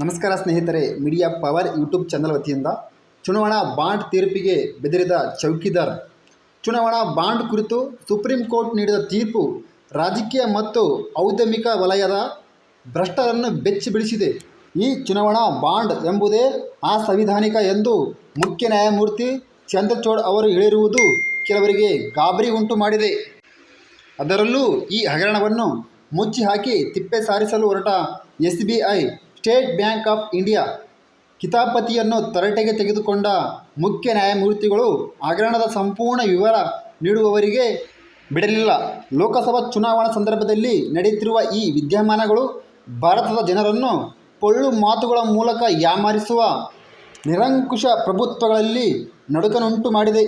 ನಮಸ್ಕಾರ ಸ್ನೇಹಿತರೆ media power YouTube channel ವತಿಯಿಂದ ಚುನಾವಣಾ ಬಾಂಡ್ ತೀರ್ಪಿಗೆ ಬೆದರಿದ ಚೌಕಿದಾರ್. ಚುನಾವಣಾ ಬಾಂಡ್ ಕುರಿತು ಸುಪ್ರೀಂ ಕೋರ್ಟ್ ನೀಡಿದ ತೀರ್ಪು ರಾಜಕೀಯ ಮತ್ತು ಔದ್ಯಮಿಕ ವಲಯದ ಭ್ರಷ್ಟರನ್ನು ಬೆಚ್ಚಿ ಬಿಡಿಸಿದೆ ಈ ಚುನಾವಣಾ ಬಾಂಡ್ ಎಂಬುದೇ ಅಸಂವಿಧಾನಿಕ ಎಂದು ಮುಖ್ಯ ನ್ಯಾಯಮೂರ್ತಿ ಚಂದ್ರಚೋಡ್ ಅವರು ಹೇಳಿರುವುದು ಕೆಲವರಿಗೆ ಗಾಬರಿ ಉಂಟು ಮಾಡಿದೆ. ಅದರಲ್ಲೂ ಈ ಹಗರಣವನ್ನು ಮುಚ್ಚಿ ಹಾಕಿ ತಿಪ್ಪೆ ಸಾರಿಸಲು ಹೊರಟ S B I State Bank of India ಕಿತಾಪತಿಯನ್ನು ತರಟೆಗೆ ತೆಗೆದುಕೊಂಡ ಮುಖ್ಯ ನ್ಯಾಯಮೂರ್ತಿಗಳು ಹಗರಣದ ಸಂಪೂರ್ಣ ವಿವರ ನೀಡುವವರಿಗೆ ಬಿಡಲಿಲ್ಲ. ಲೋಕಸಭಾ ಚುನಾವಣಾ ಸಂದರ್ಭದಲ್ಲಿ ನಡೆಯುತ್ತಿರುವ ಈ ವಿದ್ಯಮಾನಗಳು ಭಾರತದ ಜನರನ್ನು ಪೊಳ್ಳು ಮಾತುಗಳ ಮೂಲಕ ಯಾಮಾರಿಸುವ ನಿರಂಕುಶ ಪ್ರಭುತ್ವಗಳಲ್ಲಿ ನಡುಕನುಂಟು ಮಾಡಿದೆ.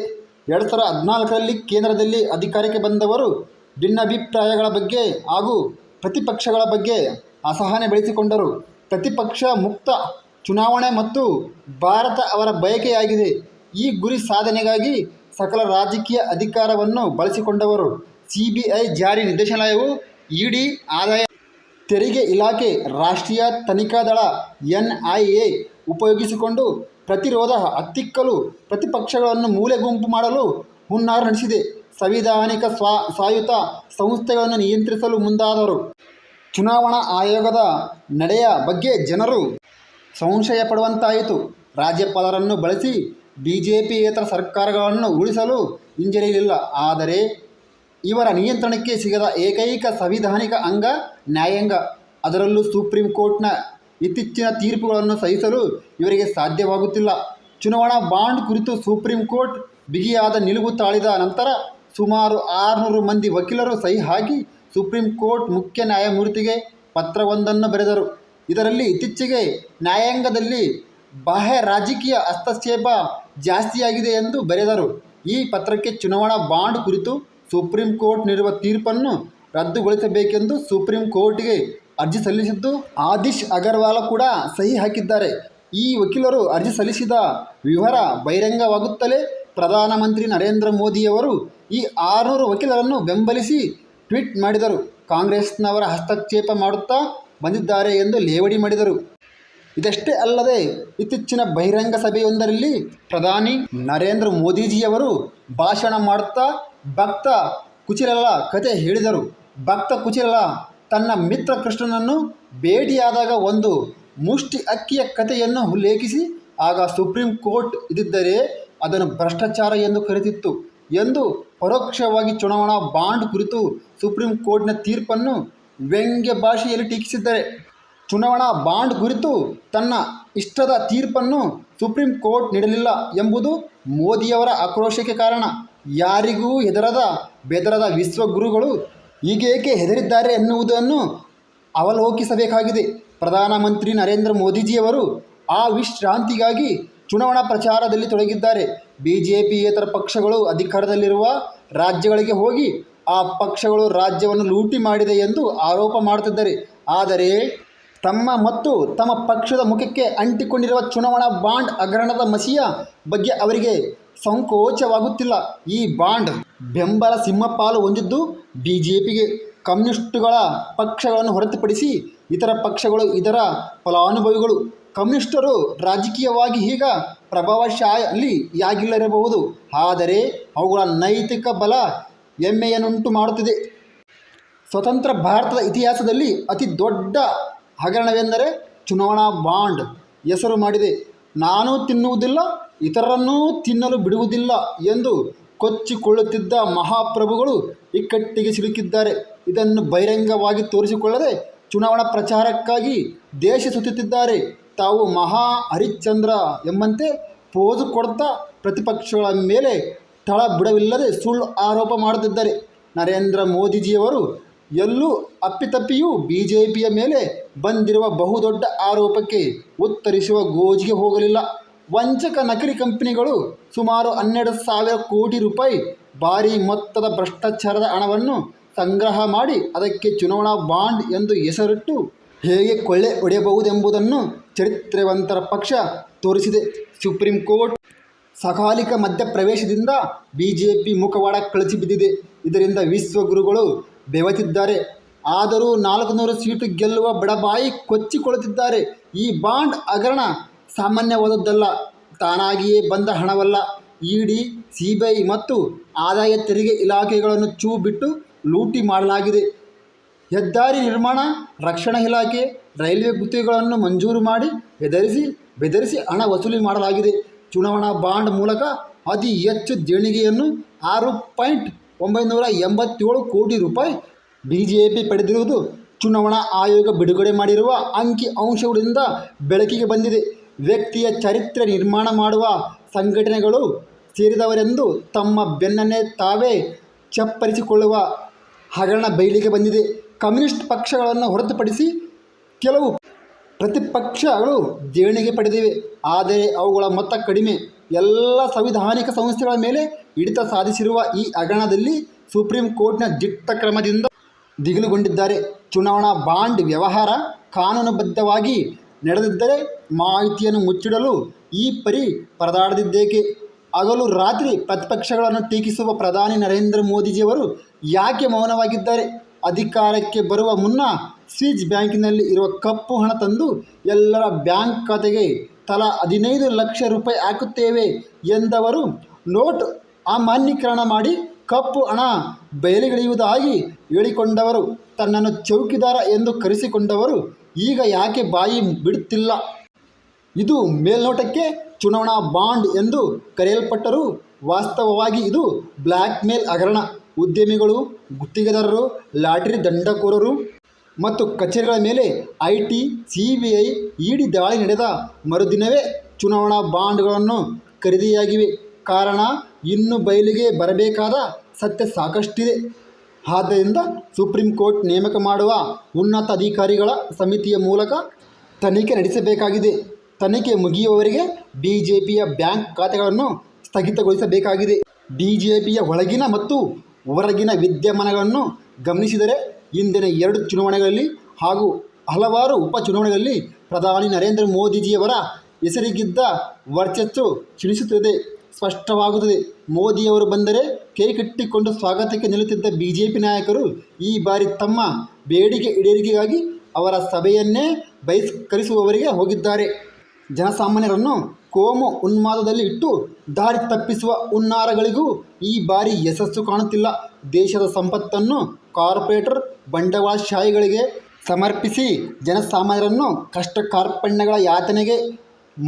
ಎರಡು ಸಾವಿರದ ಹದಿನಾಲ್ಕರಲ್ಲಿ ಕೇಂದ್ರದಲ್ಲಿ ಅಧಿಕಾರಕ್ಕೆ ಬಂದವರು ಭಿನ್ನಾಭಿಪ್ರಾಯಗಳ ಬಗ್ಗೆ ಹಾಗೂ ಪ್ರತಿಪಕ್ಷಗಳ ಬಗ್ಗೆ ಅಸಹನೆ ಬೆಳೆಸಿಕೊಂಡರು. ಪ್ರತಿಪಕ್ಷ ಮುಕ್ತ ಚುನಾವಣೆ ಮತ್ತು ಭಾರತ ಅವರ ಬಯಕೆಯಾಗಿದೆ. ಈ ಗುರಿ ಸಾಧನೆಗಾಗಿ ಸಕಲ ರಾಜಕೀಯ ಅಧಿಕಾರವನ್ನು ಬಳಸಿಕೊಂಡವರು. ಸಿಬಿಐ ಜಾರಿ ನಿರ್ದೇಶನಾಲಯವು ಇಡಿ ಆದಾಯ ತೆರಿಗೆ ಇಲಾಖೆ ರಾಷ್ಟ್ರೀಯ ತನಿಖಾ ದಳ ಎನ್ ಐ ಎ ಉಪಯೋಗಿಸಿಕೊಂಡು ಪ್ರತಿರೋಧ ಹತ್ತಿಕ್ಕಲು ಪ್ರತಿಪಕ್ಷಗಳನ್ನು ಮೂಲೆ ಗುಂಪು ಮಾಡಲು ಹುನ್ನಾರ ನಡೆಸಿದೆ. ಸಂವಿಧಾನಿಕ ಸ್ವಾ ಸಂಸ್ಥೆಗಳನ್ನು ನಿಯಂತ್ರಿಸಲು ಮುಂದಾದರು. ಚುನಾವಣಾ ಆಯೋಗದ ನಡೆಯ ಬಗ್ಗೆ ಜನರು ಸಂಶಯ ಪಡುವಂತಾಯಿತು ರಾಜ್ಯಪಾಲರನ್ನು ಬಳಸಿ ಬಿ ಜೆ ಪಿಯೇತರ ಸರ್ಕಾರಗಳನ್ನು ಉಳಿಸಲು ಹಿಂಜರಿಯಲಿಲ್ಲ. ಆದರೆ ಇವರ ನಿಯಂತ್ರಣಕ್ಕೆ ಸಿಗದ ಏಕೈಕ ಸಂವಿಧಾನಿಕ ಅಂಗ ನ್ಯಾಯಾಂಗ. ಅದರಲ್ಲೂ ಸುಪ್ರೀಂ ಕೋರ್ಟ್ನ ಇತ್ತೀಚಿನ ತೀರ್ಪುಗಳನ್ನು ಸಹಿಸಲು ಇವರಿಗೆ ಸಾಧ್ಯವಾಗುತ್ತಿಲ್ಲ. ಚುನಾವಣಾ ಬಾಂಡ್ ಕುರಿತು ಸುಪ್ರೀಂ ಕೋರ್ಟ್ ಬಿಗಿಯಾದ ನಿಲುವು ತಾಳಿದ ನಂತರ ಸುಮಾರು ಆರುನೂರು ಮಂದಿ ವಕೀಲರು ಸಹಿ ಹಾಕಿ ಸುಪ್ರೀಂ ಕೋರ್ಟ್ ಮುಖ್ಯ ನ್ಯಾಯಮೂರ್ತಿಗೆ ಪತ್ರವೊಂದನ್ನು ಬರೆದರು. ಇದರಲ್ಲಿ ಇತ್ತೀಚೆಗೆ ನ್ಯಾಯಾಂಗದಲ್ಲಿ ಬಾಹ್ಯ ರಾಜಕೀಯ ಹಸ್ತಕ್ಷೇಪ ಜಾಸ್ತಿಯಾಗಿದೆ ಎಂದು ಬರೆದರು. ಈ ಪತ್ರಕ್ಕೆ ಚುನಾವಣಾ ಬಾಂಡ್ ಕುರಿತು ಸುಪ್ರೀಂ ಕೋರ್ಟ್ ನೀಡುವ ತೀರ್ಪನ್ನು ರದ್ದುಗೊಳಿಸಬೇಕೆಂದು ಸುಪ್ರೀಂ ಕೋರ್ಟ್ಗೆ ಅರ್ಜಿ ಸಲ್ಲಿಸಿದ್ದು ಆದಿಶ್ ಅಗರ್ವಾಲ್ ಕೂಡ ಸಹಿ ಹಾಕಿದ್ದಾರೆ. ಈ ವಕೀಲರು ಅರ್ಜಿ ಸಲ್ಲಿಸಿದ ವಿವರ ಬಹಿರಂಗವಾಗುತ್ತಲೇ ಪ್ರಧಾನಮಂತ್ರಿ ನರೇಂದ್ರ ಮೋದಿಯವರು ಈ ಆರುನೂರು ವಕೀಲರನ್ನು ಬೆಂಬಲಿಸಿ ಟ್ವೀಟ್ ಮಾಡಿದರು. ಕಾಂಗ್ರೆಸ್ನವರ ಹಸ್ತಕ್ಷೇಪ ಮಾಡುತ್ತಾ ಬಂದಿದ್ದಾರೆ ಎಂದು ಲೇವಡಿ ಮಾಡಿದರು. ಇದಷ್ಟೇ ಅಲ್ಲದೆ ಇತ್ತೀಚಿನ ಬಹಿರಂಗ ಸಭೆಯೊಂದರಲ್ಲಿ ಪ್ರಧಾನಿ ನರೇಂದ್ರ ಮೋದಿಜಿಯವರು ಭಾಷಣ ಮಾಡುತ್ತಾ ಭಕ್ತ ಕುಚಿರಲ ಕತೆ ಹೇಳಿದರು. ಭಕ್ತ ಕುಚಿರಲ ತನ್ನ ಮಿತ್ರ ಕೃಷ್ಣನನ್ನು ಭೇಟಿಯಾದಾಗ ಒಂದು ಮುಷ್ಟಿ ಅಕ್ಕಿಯ ಕಥೆಯನ್ನು ಉಲ್ಲೇಖಿಸಿ, ಆಗ ಸುಪ್ರೀಂ ಕೋರ್ಟ್ ಇದ್ದಿದ್ದರೆ ಅದನ್ನು ಭ್ರಷ್ಟಾಚಾರ ಎಂದು ಕರೆದಿತ್ತು. ಎಂದು ಪರೋಕ್ಷವಾಗಿ ಚುನಾವಣಾ ಬಾಂಡ್ ಕುರಿತು ಸುಪ್ರೀಂ ಕೋರ್ಟ್ನ ತೀರ್ಪನ್ನು ವ್ಯಂಗ್ಯ ಭಾಷೆಯಲ್ಲಿ ಟೀಕಿಸಿದ್ದಾರೆ. ಚುನಾವಣಾ ಬಾಂಡ್ ಕುರಿತು ತನ್ನ ಇಷ್ಟದ ತೀರ್ಪನ್ನು ಸುಪ್ರೀಂ ಕೋರ್ಟ್ ನೀಡಲಿಲ್ಲ ಎಂಬುದು ಮೋದಿಯವರ ಆಕ್ರೋಶಕ್ಕೆ ಕಾರಣ. ಯಾರಿಗೂ ಹೆದರದ, ಬೆದರದ ವಿಶ್ವಗುರುಗಳು ಈಗೇಕೆ ಹೆದರಿದ್ದಾರೆ ಎನ್ನುವುದನ್ನು ಅವಲೋಕಿಸಬೇಕಾಗಿದೆ. ಪ್ರಧಾನಮಂತ್ರಿ ನರೇಂದ್ರ ಮೋದಿಜಿಯವರು ಆ ವಿಶ್ರಾಂತಿಗಾಗಿ ಚುನಾವಣಾ ಪ್ರಚಾರದಲ್ಲಿ ತೊಡಗಿದ್ದಾರೆ. ಬಿ ಜೆ ಪಿಯೇತರ ಪಕ್ಷಗಳು ಅಧಿಕಾರದಲ್ಲಿರುವ ರಾಜ್ಯಗಳಿಗೆ ಹೋಗಿ ಆ ಪಕ್ಷಗಳು ರಾಜ್ಯವನ್ನು ಲೂಟಿ ಮಾಡಿದೆ ಎಂದು ಆರೋಪ ಮಾಡುತ್ತಿದ್ದಾರೆ. ಆದರೆ ತಮ್ಮ ಮತ್ತು ತಮ್ಮ ಪಕ್ಷದ ಮುಖಕ್ಕೆ ಅಂಟಿಕೊಂಡಿರುವ ಚುನಾವಣಾ ಬಾಂಡ್ ಹಗರಣದ ಮಸಿಯ ಬಗ್ಗೆ ಅವರಿಗೆ ಸಂಕೋಚವಾಗುತ್ತಿಲ್ಲ. ಈ ಬಾಂಡ್ ಬೆಂಬಲ ಸಿಂಹಪಾಲು ಹೊಂದಿದ್ದು ಬಿ ಜೆ ಪಿಗೆ ಕಮ್ಯುನಿಸ್ಟುಗಳ ಪಕ್ಷಗಳನ್ನು ಹೊರತುಪಡಿಸಿ ಇತರ ಪಕ್ಷಗಳು ಇದರ ಫಲಾನುಭವಿಗಳು. ಕಮ್ಯುನಿಸ್ಟರು ರಾಜಕೀಯವಾಗಿ ಈಗ ಪ್ರಭಾವಶಾಲಿಯಾಗಿಲ್ಲದಿರಬಹುದು. ಆದರೆ ಅವುಗಳ ನೈತಿಕ ಬಲ ಹೆಮ್ಮೆಯನ್ನುಂಟು ಮಾಡುತ್ತಿದೆ. ಸ್ವತಂತ್ರ ಭಾರತದ ಇತಿಹಾಸದಲ್ಲಿ ಅತಿ ದೊಡ್ಡ ಹಗರಣವೆಂದರೆ ಚುನಾವಣಾ ಬಾಂಡ್ ಹೆಸರು ಮಾಡಿದೆ. ನಾನು ತಿನ್ನುವುದಿಲ್ಲ, ಇತರರನ್ನೂ ತಿನ್ನಲು ಬಿಡುವುದಿಲ್ಲ ಎಂದು ಕೊಚ್ಚಿಕೊಳ್ಳುತ್ತಿದ್ದ ಮಹಾಪ್ರಭುಗಳು ಇಕ್ಕಟ್ಟಿಗೆ ಸಿಲುಕಿದ್ದಾರೆ. ಇದನ್ನು ಬಹಿರಂಗವಾಗಿ ತೋರಿಸಿಕೊಳ್ಳದೆ ಚುನಾವಣಾ ಪ್ರಚಾರಕ್ಕಾಗಿ ದೇಶ ಸುತ್ತುತ್ತಿದ್ದಾರೆ. ತಾವು ಮಹಾ ಹರಿಶ್ಚಂದ್ರ ಎಂಬಂತೆ ಪೋದು ಕೊಡ್ತಾ ಪ್ರತಿಪಕ್ಷಗಳ ಮೇಲೆ ತಳ ಬಿಡವಿಲ್ಲದೆ ಸುಳ್ಳು ಆರೋಪ ಮಾಡುತ್ತಿದ್ದಾರೆ. ನರೇಂದ್ರ ಮೋದಿಜಿಯವರು ಎಲ್ಲೂ ಅಪ್ಪಿತಪ್ಪಿಯೂ ಬಿ ಜೆ ಪಿಯ ಮೇಲೆ ಬಂದಿರುವ ಬಹುದೊಡ್ಡ ಆರೋಪಕ್ಕೆ ಉತ್ತರಿಸುವ ಗೋಜಿಗೆ ಹೋಗಲಿಲ್ಲ. ವಂಚಕ ನಕಲಿ ಕಂಪನಿಗಳು ಸುಮಾರು ಹನ್ನೆರಡು ಸಾವಿರ ಕೋಟಿ ರೂಪಾಯಿ ಭಾರಿ ಮೊತ್ತದ ಭ್ರಷ್ಟಾಚಾರದ ಹಣವನ್ನು ಸಂಗ್ರಹ ಮಾಡಿ ಅದಕ್ಕೆ ಚುನಾವಣಾ ಬಾಂಡ್ ಎಂದು ಹೆಸರಿಟ್ಟು ಹೇಗೆ ಕೊಳ್ಳೆ ಹೊಡೆಯಬಹುದೆಂಬುದನ್ನು ಚರಿತ್ರೆವಂತರ ಪಕ್ಷ ತೋರಿಸಿದೆ. ಸುಪ್ರೀಂ ಕೋರ್ಟ್ ಸಕಾಲಿಕ ಮಧ್ಯಪ್ರವೇಶದಿಂದ ಬಿ ಜೆ ಪಿ ಮುಖವಾಡ ಕಳಚಿ ಬಿದ್ದಿದೆ. ಇದರಿಂದ ವಿಶ್ವಗುರುಗಳು ಬೆವತಿದ್ದಾರೆ. ಆದರೂ ನಾಲ್ಕುನೂರು ಸೀಟು ಗೆಲ್ಲುವ ಬಡಬಾಯಿ ಕೊಚ್ಚಿಕೊಳ್ಳುತ್ತಿದ್ದಾರೆ. ಈ ಬಾಂಡ್ ಹಗರಣ ಸಾಮಾನ್ಯವಾದದ್ದಲ್ಲ. ತಾನಾಗಿಯೇ ಬಂದ ಹಣವಲ್ಲ. ಇಡಿ, ಸಿಬಿಐ ಮತ್ತು ಆದಾಯ ತೆರಿಗೆ ಇಲಾಖೆಗಳನ್ನು ಚೂ ಬಿಟ್ಟು ಲೂಟಿ ಮಾಡಲಾಗಿದೆ. ಹೆದ್ದಾರಿ ನಿರ್ಮಾಣ, ರಕ್ಷಣಾ ಇಲಾಖೆ, ರೈಲ್ವೆ ಗುತ್ತಿಗೆಗಳನ್ನು ಮಂಜೂರು ಮಾಡಿ ಬೆದರಿಸಿ ಬೆದರಿಸಿ ಹಣ ವಸೂಲಿ ಮಾಡಲಾಗಿದೆ. ಚುನಾವಣಾ ಬಾಂಡ್ ಮೂಲಕ ಅತಿ ಹೆಚ್ಚು ದೇಣಿಗೆಯನ್ನು ಆರು ಪಾಯಿಂಟ್ ಒಂಬೈನೂರ ಎಂಬತ್ತೇಳು ಕೋಟಿ ರೂಪಾಯಿ ಬಿ ಜೆ ಪಿ ಪಡೆದಿರುವುದು ಚುನಾವಣಾ ಆಯೋಗ ಬಿಡುಗಡೆ ಮಾಡಿರುವ ಅಂಕಿ ಅಂಶಗಳಿಂದ ಬೆಳಕಿಗೆ ಬಂದಿದೆ. ವ್ಯಕ್ತಿಯ ಚರಿತ್ರೆ ನಿರ್ಮಾಣ ಮಾಡುವ ಸಂಘಟನೆಗಳು ಸೇರಿದವರೆಂದು ತಮ್ಮ ಬೆನ್ನನ್ನೇ ತಾವೇ ಚಪ್ಪರಿಸಿಕೊಳ್ಳುವ ಹಗರಣ ಬಯಲಿಗೆ ಬಂದಿದೆ. ಕಮ್ಯುನಿಸ್ಟ್ ಪಕ್ಷಗಳನ್ನು ಹೊರತುಪಡಿಸಿ ಕೆಲವು ಪ್ರತಿಪಕ್ಷಗಳು ದೇಣಿಗೆ ಪಡೆದಿವೆ. ಆದರೆ ಅವುಗಳ ಮೊತ್ತ ಕಡಿಮೆ. ಎಲ್ಲ ಸಂವಿಧಾನಿಕ ಸಂಸ್ಥೆಗಳ ಮೇಲೆ ಹಿಡಿತ ಸಾಧಿಸಿರುವ ಈ ಹಗರಣದಲ್ಲಿ ಸುಪ್ರೀಂ ಕೋರ್ಟ್ನ ದಿಟ್ಟ ಕ್ರಮದಿಂದ ದಿಗಿಲುಗೊಂಡಿದ್ದಾರೆ. ಚುನಾವಣಾ ಬಾಂಡ್ ವ್ಯವಹಾರ ಕಾನೂನುಬದ್ಧವಾಗಿ ನಡೆದಿದ್ದರೆ ಮಾಹಿತಿಯನ್ನು ಮುಚ್ಚಿಡಲು ಈ ಪರಿ ಪರದಾಡದಿದ್ದೇಕೆ ಹಗಲು ರಾತ್ರಿ ಪ್ರತಿಪಕ್ಷಗಳನ್ನು ಟೀಕಿಸುವ ಪ್ರಧಾನಿ ನರೇಂದ್ರ ಮೋದಿಜಿಯವರು ಯಾಕೆ ಮೌನವಾಗಿದ್ದಾರೆ? ಅಧಿಕಾರಕ್ಕೆ ಬರುವ ಮುನ್ನ ಸ್ವಿಜ್ ಬ್ಯಾಂಕಿನಲ್ಲಿ ಇರುವ ಕಪ್ಪು ಹಣ ತಂದು ಎಲ್ಲರ ಬ್ಯಾಂಕ್ ಖಾತೆಗೆ ತಲಾ ಹದಿನೈದು ಲಕ್ಷ ರೂಪಾಯಿ ಹಾಕುತ್ತೇವೆ ಎಂದವರು ನೋಟ್ ಅಮಾನ್ಯೀಕರಣ ಮಾಡಿ ಕಪ್ಪು ಹಣ ಬಯಲಿಗಿಳಿಯುವುದಾಗಿ ಹೇಳಿಕೊಂಡವರು. ತನ್ನನ್ನು ಚೌಕಿದಾರ ಎಂದು ಕರೆಸಿಕೊಂಡವರು ಈಗ ಯಾಕೆ ಬಾಯಿ ಬಿಡುತ್ತಿಲ್ಲ? ಇದು ಮೇಲ್ನೋಟಕ್ಕೆ ಚುನಾವಣಾ ಬಾಂಡ್ ಎಂದು ಕರೆಯಲ್ಪಟ್ಟರೂ ವಾಸ್ತವವಾಗಿ ಇದು ಬ್ಲ್ಯಾಕ್ ಮೇಲ್ ಹಗರಣ. ಉದ್ಯಮಿಗಳು, ಗುತ್ತಿಗೆದಾರರು, ಲಾಟರಿ ದಂಡಕೋರರು ಮತ್ತು ಕಚೇರಿಗಳ ಮೇಲೆ ಐ ಟಿ ಸಿ ಇಡಿ ದಾಳಿ ನಡೆದ ಮರುದಿನವೇ ಚುನಾವಣಾ ಬಾಂಡ್ಗಳನ್ನು ಖರೀದಿಯಾಗಿವೆ. ಕಾರಣ, ಇನ್ನು ಬಯಲಿಗೆ ಬರಬೇಕಾದ ಸತ್ಯ ಸಾಕಷ್ಟಿದೆ. ಆದ್ದರಿಂದ ಸುಪ್ರೀಂ ಕೋರ್ಟ್ ನೇಮಕ ಮಾಡುವ ಉನ್ನತ ಅಧಿಕಾರಿಗಳ ಸಮಿತಿಯ ಮೂಲಕ ತನಿಖೆ ನಡೆಸಬೇಕಾಗಿದೆ. ತನಿಖೆ ಮುಗಿಯುವವರೆಗೆ ಬಿ ಜೆ ಬ್ಯಾಂಕ್ ಖಾತೆಗಳನ್ನು ಸ್ಥಗಿತಗೊಳಿಸಬೇಕಾಗಿದೆ. ಬಿ ಜೆ ಪಿಯ ಒಳಗಿನ ಮತ್ತು ಹೊರಗಿನ ವಿದ್ಯಮಾನಗಳನ್ನು ಗಮನಿಸಿದರೆ ಇಂದಿನ ಎರಡು ಚುನಾವಣೆಗಳಲ್ಲಿ ಹಾಗೂ ಹಲವಾರು ಉಪಚುನಾವಣೆಗಳಲ್ಲಿ ಪ್ರಧಾನಿ ನರೇಂದ್ರ ಮೋದಿಜಿಯವರ ಹೆಸರಿಗಿದ್ದ ವರ್ಚಸ್ಸು ಕ್ಷೀಣಿಸುತ್ತದೆ. ಸ್ಪಷ್ಟವಾಗುತ್ತದೆ. ಮೋದಿಯವರು ಬಂದರೆ ಕೈ ಕಟ್ಟಿಕೊಂಡು ಸ್ವಾಗತಕ್ಕೆ ನಿಲ್ಲುತ್ತಿದ್ದ ಬಿ ಜೆ ಪಿ ನಾಯಕರು ಈ ಬಾರಿ ತಮ್ಮ ಬೇಡಿಕೆ ಈಡೇರಿಕೆಗಾಗಿ ಅವರ ಸಭೆಯನ್ನೇ ಬಹಿಷ್ಕರಿಸುವವರಿಗೆ ಹೋಗಿದ್ದಾರೆ. ಜನಸಾಮಾನ್ಯರನ್ನು ಕೋಮು ಉನ್ಮಾದದಲ್ಲಿ ಇಟ್ಟು ದಾರಿ ತಪ್ಪಿಸುವ ಹುನ್ನಾರಗಳಿಗೂ ಈ ಬಾರಿ ಯಶಸ್ಸು ಕಾಣುತ್ತಿಲ್ಲ. ದೇಶದ ಸಂಪತ್ತನ್ನು ಕಾರ್ಪೊರೇಟರ್ ಬಂಡವಾಳಶಾಹಿಗಳಿಗೆ ಸಮರ್ಪಿಸಿ ಜನಸಾಮಾನ್ಯರನ್ನು ಕಷ್ಟ ಕಾರ್ಪಣ್ಯಗಳ ಯಾತನೆಗೆ,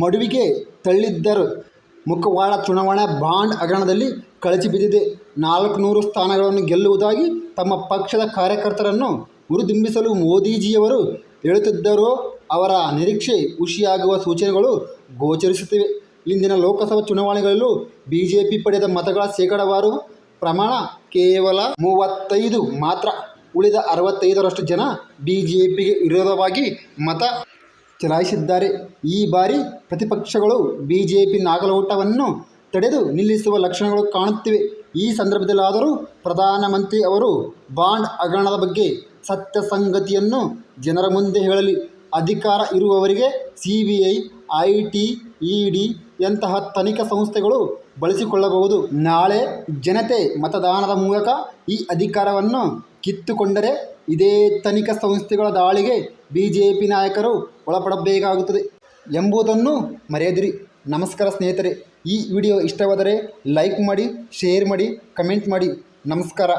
ಮಡುವಿಗೆ ತಳ್ಳಿದ್ದರು. ಮುಖವಾಡ ಚುನಾವಣಾ ಬಾಂಡ್ ಹಗರಣದಲ್ಲಿ ಕಳಚಿ ಬಿದ್ದಿದೆ. ನಾಲ್ಕುನೂರು ಸ್ಥಾನಗಳನ್ನು ಗೆಲ್ಲುವುದಾಗಿ ತಮ್ಮ ಪಕ್ಷದ ಕಾರ್ಯಕರ್ತರನ್ನು ಹುರಿದುಂಬಿಸಲು ಮೋದಿಜಿಯವರು ಹೇಳುತ್ತಿದ್ದರೋ ಅವರ ನಿರೀಕ್ಷೆ ಹುಸಿಯಾಗುವ ಸೂಚನೆಗಳು ಗೋಚರಿಸುತ್ತಿವೆ. ಇಂದಿನ ಲೋಕಸಭಾ ಚುನಾವಣೆಗಳಲ್ಲೂ ಬಿ ಜೆ ಪಿ ಪಡೆದ ಮತಗಳ ಶೇಕಡಾವಾರು ಪ್ರಮಾಣ ಕೇವಲ ಮೂವತ್ತೈದು ಮಾತ್ರ. ಉಳಿದ ಅರವತ್ತೈದರಷ್ಟು ಜನ ಬಿ ಜೆ ಪಿಗೆ ವಿರೋಧವಾಗಿ ಮತ ಚಲಾಯಿಸಿದ್ದಾರೆ. ಈ ಬಾರಿ ಪ್ರತಿಪಕ್ಷಗಳು ಬಿ ಜೆ ಪಿ ನಾಗಲೋಟವನ್ನು ತಡೆದು ನಿಲ್ಲಿಸುವ ಲಕ್ಷಣಗಳು ಕಾಣುತ್ತಿವೆ. ಈ ಸಂದರ್ಭದಲ್ಲಾದರೂ ಪ್ರಧಾನಮಂತ್ರಿ ಅವರು ಬಾಂಡ್ ಹಗರಣದ ಬಗ್ಗೆ ಸತ್ಯ ಸಂಗತಿಯನ್ನು ಜನರ ಮುಂದೆ ಹೇಳಲಿ. ಅಧಿಕಾರ ಇರುವವರಿಗೆ C B I I T, E D ಎಂತಹ ತನಿಖಾ ಸಂಸ್ಥೆಗಳು ಬಳಸಿಕೊಳ್ಳಬಹುದು. ನಾಳೆ ಜನತೆ ಮತದಾನದ ಮೂಲಕ ಈ ಅಧಿಕಾರವನ್ನು ಕಿತ್ತುಕೊಂಡರೆ ಇದೇ ತನಿಖಾ ಸಂಸ್ಥೆಗಳ ದಾಳಿಗೆ ಬಿ ಜೆ ಪಿ ನಾಯಕರು ಒಳಪಡಬೇಕಾಗುತ್ತದೆ ಎಂಬುದನ್ನು ಮರೆಯದಿರಿ. ನಮಸ್ಕಾರ ಸ್ನೇಹಿತರೆ. ಈ ವಿಡಿಯೋ ಇಷ್ಟವಾದರೆ ಲೈಕ್ ಮಾಡಿ, ಶೇರ್ ಮಾಡಿ, ಕಮೆಂಟ್ ಮಾಡಿ. ನಮಸ್ಕಾರ.